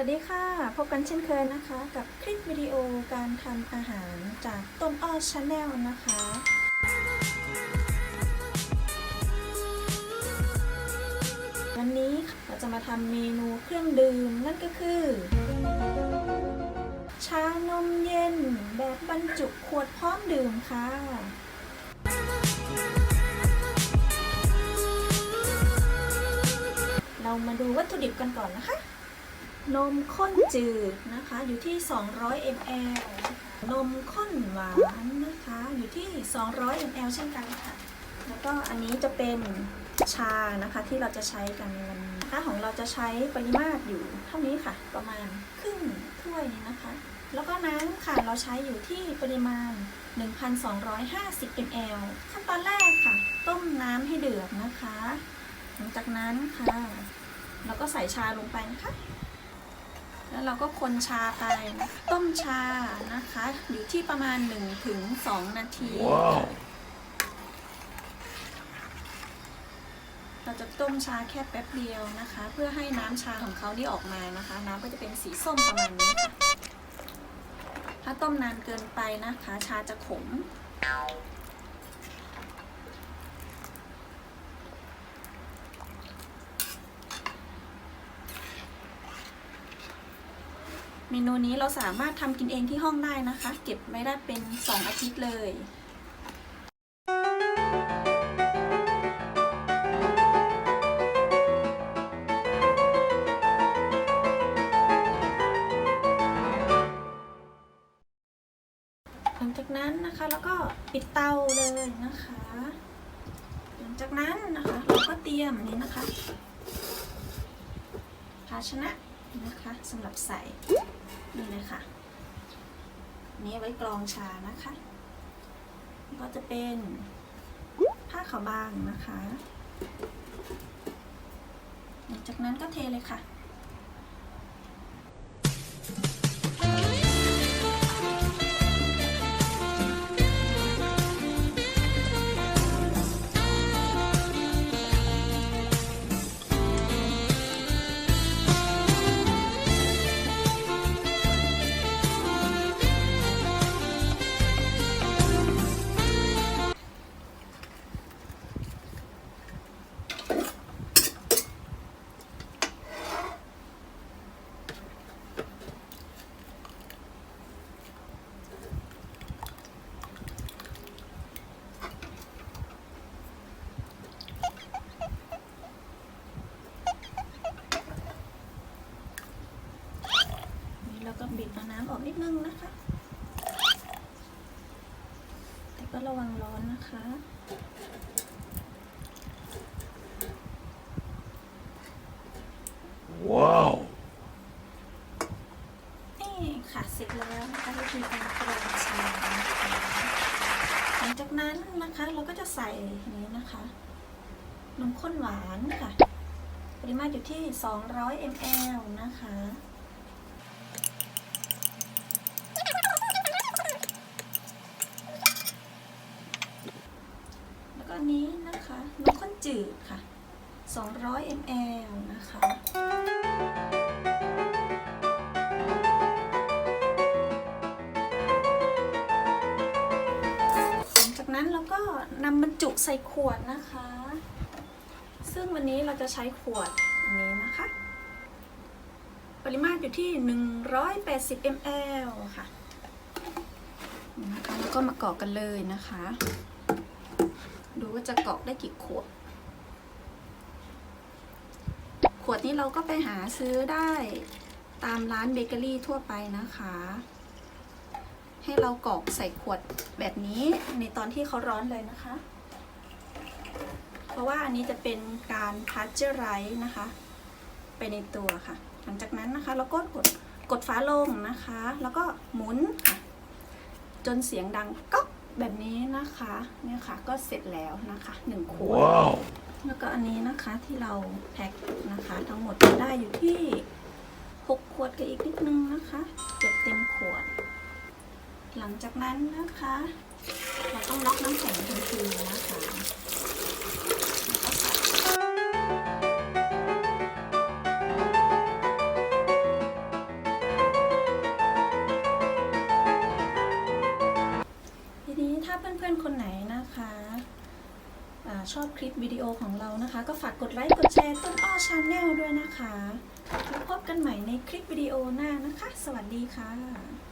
วัสดีค่ะ พบกันเช่นเคยนะคะ กับคลิปวิดีโอการทำอาหารจากต้นอ้อชาแนลนะคะ วันนี้เราจะมาทำเมนูเครื่องดื่มนั่นก็คือ ชานมเย็นแบบบรรจุขวดพร้อมดื่มค่ะเรามาดูวัตถุดิบกันก่อนนะคะ นมข้นจืดนะคะ อยู่ที่ 200 ml นมข้นหวานนะคะอยู่ที่ 200 ml เช่นกันค่ะ แล้วก็อันนี้จะเป็นชานะคะที่เราจะใช้กันในวันนี้ถ้าของเราจะใช้ปริมาตรอยู่เท่านี้ค่ะ ประมาณครึ่งถ้วยนี้นะคะ แล้วก็น้ำค่ะเราใช้อยู่ที่ปริมาณ 1,250 ml ขั้นตอนแรกค่ะ ต้มน้ำให้เดือดนะคะ หลังจากนั้นค่ะ เราก็ใส่ชาลงไปนะคะ แล้วเราก็คนชาไปนะต้มชานะคะ อยู่ที่ประมาณ 1-2 นาทีว้าวเราจะต้มชาแค่แป๊บเดียวนะคะ เพื่อให้น้ำชาของเขานี่ออกมานะคะ น้ำก็จะเป็นสีส้มประมาณนี้ค่ะถ้าต้มนานเกินไปนะคะ ชาจะขม เมนูนี้เราสามารถทำกินเองที่ห้องได้นะคะ เก็บไว้ได้เป็น 2 อาทิตย์เลยหลังจากนั้นนะคะแล้วก็ปิดเตาเลยนะคะ หลังจากนั้นนะคะเราก็เตรียมนี้นะคะ ภาชนะนะคะสำหรับใส่ นี่เลยค่ะอันนี้ไว้กรองชานะคะ ก็จะเป็นผ้าขาวบางนะคะ หลังจากนั้นก็เทเลยค่ะ ระวังร้อนนะคะ ว้าว นี่ค่ะเสร็จแล้วนะคะวิธีการกรองชานะคะหลังจากนั้นนะคะเราก็จะใส่นี้นะคะนมข้นหวานค่ะ ปริมาตรอยู่ที่ 200 ml นะคะ แล้วก็อันนี้นะคะนมข้นจืดค่ะ 200 ml นะคะหลังจากนั้นเราก็นำบรรจุใส่ขวดนะคะ ซึ่งวันนี้เราจะใช้ขวดอันนี้นะคะ ปริมาตรอยู่ที่ 180 ml ค่ะนะคะแล้วก็มากรอกกันเลยนะคะ ดูว่าจะกรอกได้กี่ขวด ขวดนี้เราก็ไปหาซื้อได้ตามร้านเบเกอรี่ทั่วไปนะคะ ให้เรากรอกใส่ขวดแบบนี้ในตอนที่เขาร้อนเลยนะคะ เพราะว่าอันนี้จะเป็นการพาสเจอไรส์นะคะ ไปในตัวค่ะ หลังจากนั้นนะคะเราก็กดกดฝาลงนะคะ แล้วก็หมุนค่ะ จนเสียงดังก๊อก แบบนี้นะคะเนี่ยค่ะก็เสร็จแล้วนะคะหนึ่งขวดว้าวแล้วก็อันนี้นะคะที่เราแพ็คนะคะ ทั้งหมดจะได้อยู่ที่6ขวดกับอีกนิดนึงนะคะเกือบเต็มขวด หลังจากนั้นนะคะ เราต้องล็อกน้ำแข็งทันทีนะคะ อชอบคลิปวิดีโอของเรานะคะ ก็ฝากกดไลค์กดแชร์ต้นอ้อชาแนลด้วยนะคะแล้วพบกันใหม่ในคลิปวิดีโอหน้านะคะ สวัสดีค่ะ